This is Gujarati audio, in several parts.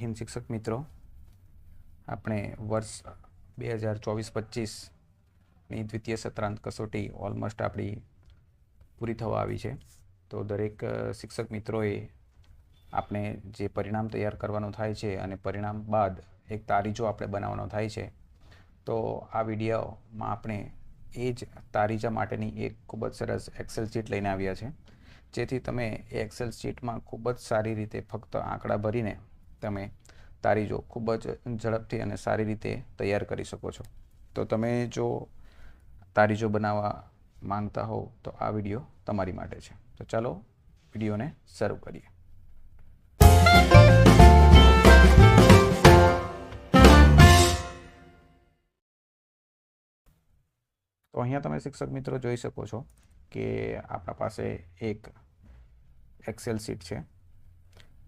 હિન્દ શિક્ષક મિત્રો, આપણે વર્ષ બે હજાર ચોવીસ પચીસની દ્વિતીય સત્રાંત કસોટી ઓલમોસ્ટ આપણી પૂરી થવા આવી છે. તો દરેક શિક્ષક મિત્રોએ આપણે જે પરિણામ તૈયાર કરવાનું થાય છે અને પરિણામ બાદ એક તારીજો આપણે બનાવવાનો થાય છે, તો આ વિડીયોમાં આપણે એ જ તારીજા માટેની એક ખૂબ જ સરસ એક્સેલ શીટ લઈને આવ્યા છે. જેથી તમે એ એક્સેલ શીટમાં ખૂબ જ સારી રીતે ફક્ત આંકડા ભરીને તમે તારીજો ખૂબ જ ઝડપથી અને સારી રીતે તૈયાર કરી શકો છો. તો તમે જો તારીજો બનાવવા માંગતા હોવ તો આ વીડિયો તમારી માટે છે. તો ચાલો વિડીયોને શરૂ કરીએ. તો અહીંયા તમે શિક્ષક મિત્રો જોઈ શકો છો કે આપણા પાસે એક એક્સેલ શીટ છે,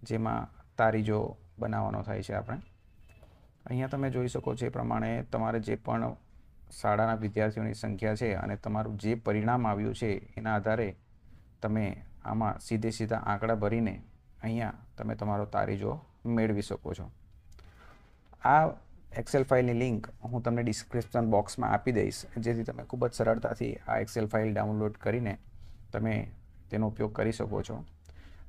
જેમાં તારીજો બનાવવાનો થાય છે આપણે. અહીંયા તમે જોઈ શકો છો એ પ્રમાણે તમારે જે પણ શાળાના વિદ્યાર્થીઓની સંખ્યા છે અને તમારું જે પરિણામ આવ્યું છે એના આધારે તમે આમાં સીધે સીધા આંકડા ભરીને અહીંયા તમે તમારો તારીજો મેળવી શકો છો. આ એક્સેલ ફાઇલની લિંક હું તમને ડિસ્ક્રિપ્શન બોક્સમાં આપી દઈશ, જેથી તમે ખૂબ જ સરળતાથી આ એક્સેલ ફાઇલ ડાઉનલોડ કરીને તમે તેનો ઉપયોગ કરી શકો છો.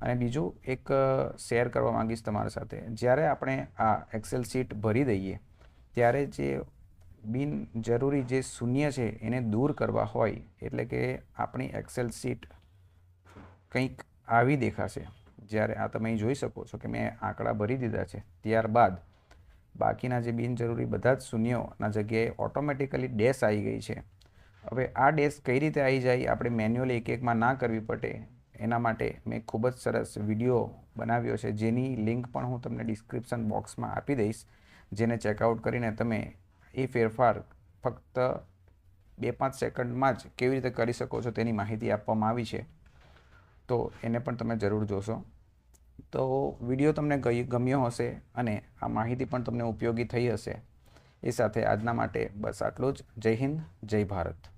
અને બીજું એક શેર કરવા માંગીશ તમારા સાથે. જ્યારે આપણે આ એક્સેલ શીટ ભરી દઈએ, ત્યારે જે બિનજરૂરી જે શૂન્ય છે એને દૂર કરવા હોય, એટલે કે આપણી એક્સેલ શીટ કંઈક આવી દેખાશે. જ્યારે આ તમે જોઈ શકો છો કે મેં આંકડા ભરી દીધા છે. ત્યારબાદ બાકીના જે બિનજરૂરી બધા જ શૂન્યોના જગ્યાએ ઓટોમેટિકલી ડેશ આવી ગઈ છે. હવે આ ડેશ કઈ રીતે આવી જાય, આપણે મેન્યુઅલી એક એકમાં ના કરવી પડે. એના માટે મેં ખૂબ જ સરસ વીડિયો બનાવ્યો છે. જેની લિંક પણ હું તમને ડિસ્ક્રિપ્શન બોક્સમાં આપી દઈશ. જેને ચેકઆઉટ કરીને તમે એ ફેરફાર ફક્ત બે પાંચ સેકન્ડમાં જ કેવી રીતે કરી શકો છો તેની માહિતી આપવામાં આવી છે. તો એને પણ તમે જરૂર જોશો. તો વીડિયો તમને ગમ્યો હશે અને આ માહિતી પણ તમને ઉપયોગી થઈ હશે. એ સાથે આજના માટે બસ આટલું જ. જય હિન્દ, જય ભારત.